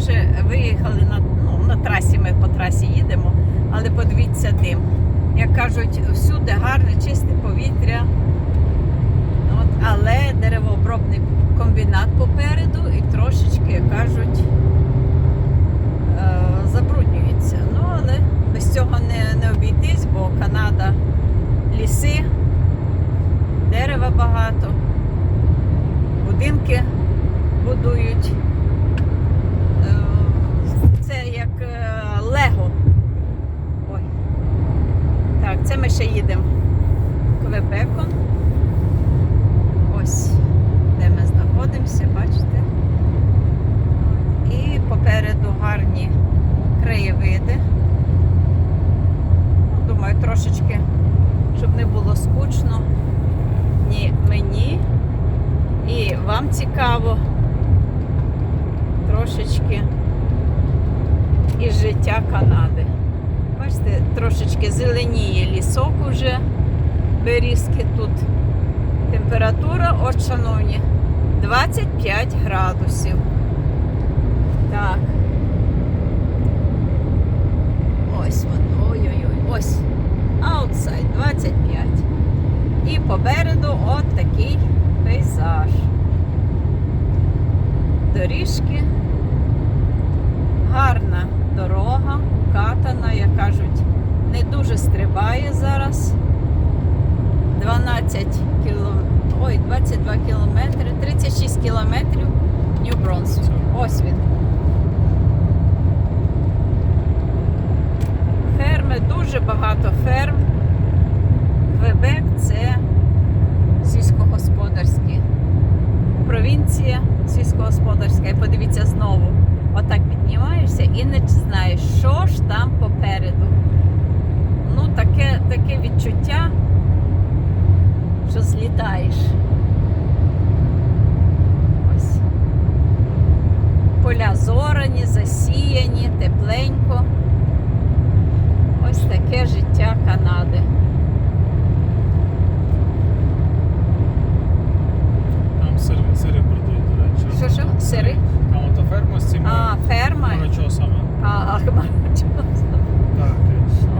може, виїхали на, ну, на трасі, ми по трасі їдемо, але подивіться дим. Як кажуть, всюди гарне, чисте повітря. От, але деревообробний комбінат попереду і трошечки, кажуть, е, забруднюється. Ну, але без цього не, не обійтись, бо Канада ліси, дерева багато, будинки будують. Е, Це як е, Лего. Ой. Так, це ми ще їдемо Квебеком. Ось, де ми знаходимося, бачите. І попереду гарні краєвиди. Ну, Думаю, трошечки, щоб не було скучно ні мені. І вам цікаво трошечки із життя Канади. Бачите, трошечки зеленіє лісок уже, берізки тут. Температура, от, шановні, 25 градусів. Так. Ось воно, ой-ой-ой, ось. Аутсайд 25. І попереду от такий пейзаж. Доріжки. Гарна дорога, катана, як кажуть, не дуже стрибає зараз. 12 кіло... Ой, 22 кілометри, 36 кілометрів Нью Бронсвік. Ось він. Ферми, дуже багато ферм. Квебек це сільськогосподарські. Провінція сільськогосподарська. І подивіться знову. Отак піднімаєшся і не знаєш, що ж там попереду. Ну, таке, таке відчуття, що злітаєш. Ось. Поля зорані, засіяні, тепленько. Ось таке життя Канади. Там сири, сири продають, до речі. Що що? Сири? Там ото ферма з цими А, ферма. курочосами. А, а, Так,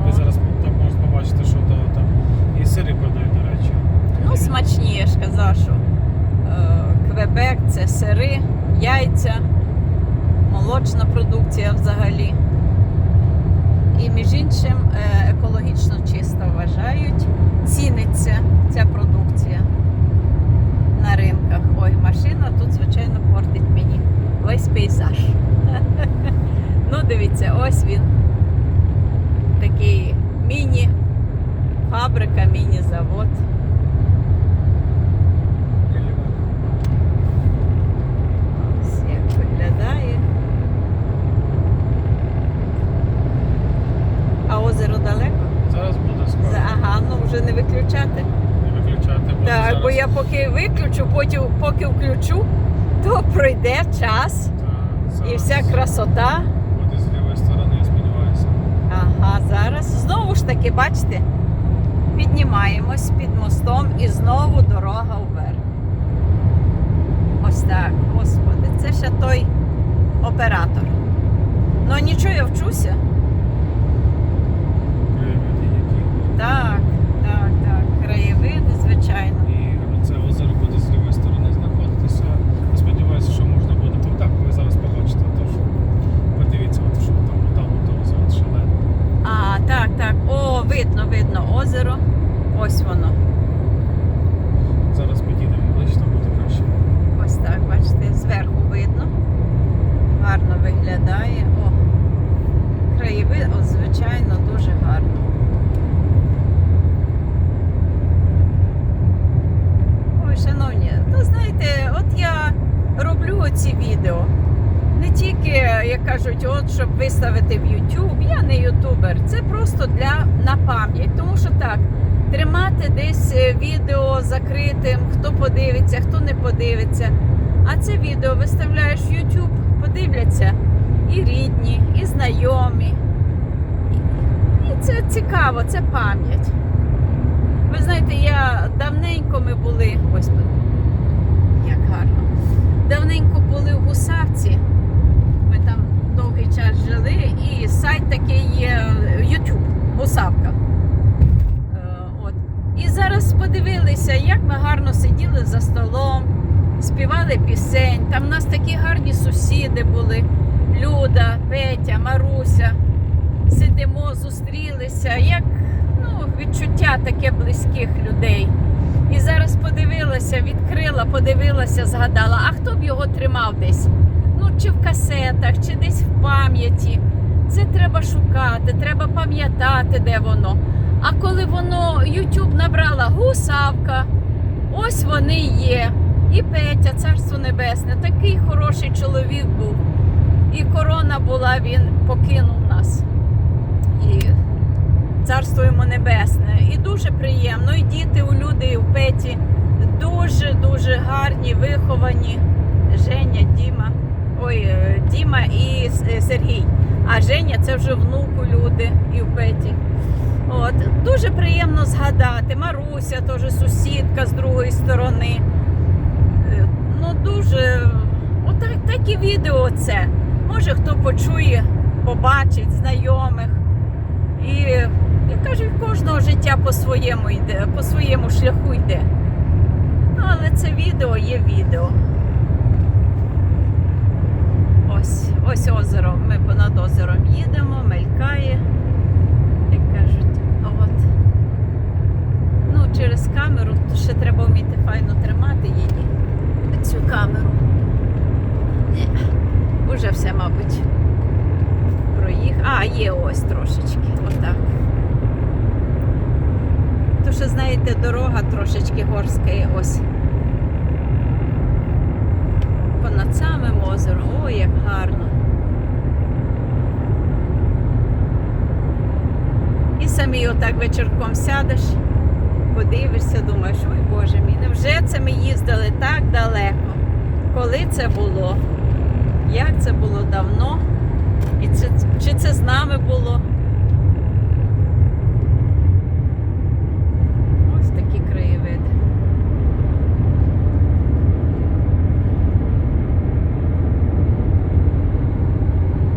і ви зараз так можна побачити, що то там. І сири продають, до речі. Ну, смачні, я ж казав, що е, Квебек це сири, яйця, молочна продукція взагалі. І між іншим е, екологічно чисто вважають, ціниться ця продукція на ринках. Ой, машина тут, звичайно, портить мені весь пейзаж. Ну, дивіться, ось він. Такий міні-фабрика, міні-завод. Ось як виглядає. А озеро далеко? Зараз буде скоро. За- Ага, ну вже не виключати. Не виключати, бо Так, зараз... бо я поки виключу, потім поки включу, то пройде час Так, і вся красота. Буде з лівої сторони, я сподіваюся. Ага, зараз знову ж таки, бачите, піднімаємось під мостом і знову дорога вверх. Ось так, господи, це ще той оператор. Ну нічого, я вчуся. Краєвиди які. Так, так, так. Краєвиди, звичайно. І це озеро буде з лівої сторони знаходитися. Я сподіваюся, що можна буде. Ну так, ви зараз побачите, тож подивіться, от, що там, там от озеро от шалене. А, так, так. О, видно, видно озеро. Ось воно. Зараз підійдемо ближче, там буде краще. Ось так, бачите, зверху видно. Гарно виглядає. О, краєвид, от, звичайно, дуже гарно. Ой, шановні, то знаєте, от я роблю оці відео. Не тільки, як кажуть, от щоб виставити в YouTube, я не ютубер, це просто для на пам'ять. Тому що так, тримати десь е, відео закритим, хто подивиться, хто не подивиться. А це відео виставляєш в YouTube, подивляться і рідні, і знайомі. І, це цікаво, це пам'ять. Ви знаєте, я давненько ми були, господи, як гарно. Давненько були в Гусавці. Ми там довгий час жили, і сайт такий є е, YouTube, Гусавка. Е, от. І зараз подивилися, як ми гарно сиділи за столом, співали пісень. Там у нас такі гарні сусіди були: Люда, Петя, Маруся. Сидимо, зустрілися, як ну, відчуття таке близьких людей. І зараз подивилася, відкрила, подивилася, згадала, а хто б його тримав десь. Ну, чи в касетах, чи десь в пам'яті. Це треба шукати, треба пам'ятати, де воно. А коли воно YouTube набрала гусавка, ось вони є. І Петя, царство небесне, такий хороший чоловік був. І корона була, він покинув нас. І царство йому небесне. І дуже приємно. І діти у люди, і у Петі дуже дуже гарні, виховані. Діма і е, Сергій. А Женя це вже внук у люди і у Петі. От дуже приємно згадати. Маруся, теж сусідка з другої сторони. Е, Ну дуже отак такі відео це. Може хто почує, побачить знайомих. І я кажу, в кожного життя по-своєму йде, по своєму шляху йде. Ну, але це відео є відео. Ось, ось озеро. Ми понад озером їдемо, мелькає. Як кажуть, от. Ну, через камеру ще треба вміти файно тримати її. Цю камеру. Ні. Уже все, мабуть. Проїхав. А, є ось трошечки. Отак. То що, знаєте, дорога трошечки горська є ось. Понад самим озером. Ой, як гарно. І отак вечірком сядеш, подивишся, думаєш, ой Боже мій, невже це ми їздили так далеко? Коли це було? Як це було давно? І це, чи це з нами було? Ось такі краєвиди.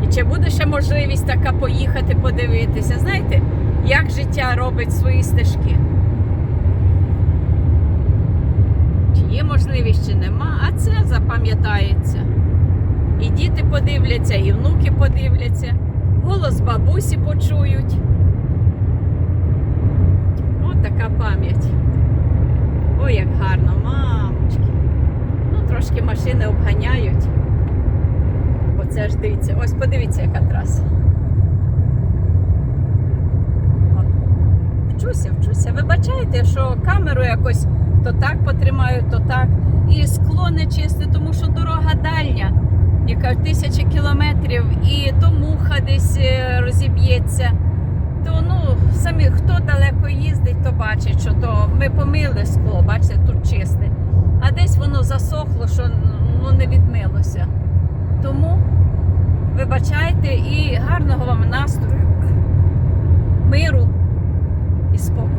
І чи буде ще можливість така поїхати подивитися? Знаєте, як життя робить свої стежки? Чи є можливість, чи нема, а це запам'ятається. І діти подивляться, і внуки подивляться, голос бабусі почують. От така пам'ять. Ой, як гарно, мамочки. Ну, трошки машини обганяють. Бо це ж дивіться. Ось подивіться, яка траса. О, Вчуся, вчуся. Вибачайте, що камеру якось то так потримаю, то так. І скло не чисте, тому що дорога дальня, яка тисяча кілометрів, і то муха десь е, розіб'ється. То ну, самі хто далеко їздить, то бачить, що то ми помили скло, бачите, тут чисте. А десь воно засохло, що ну, не відмилося. Тому вибачайте і гарного вам настрою, миру і спокою.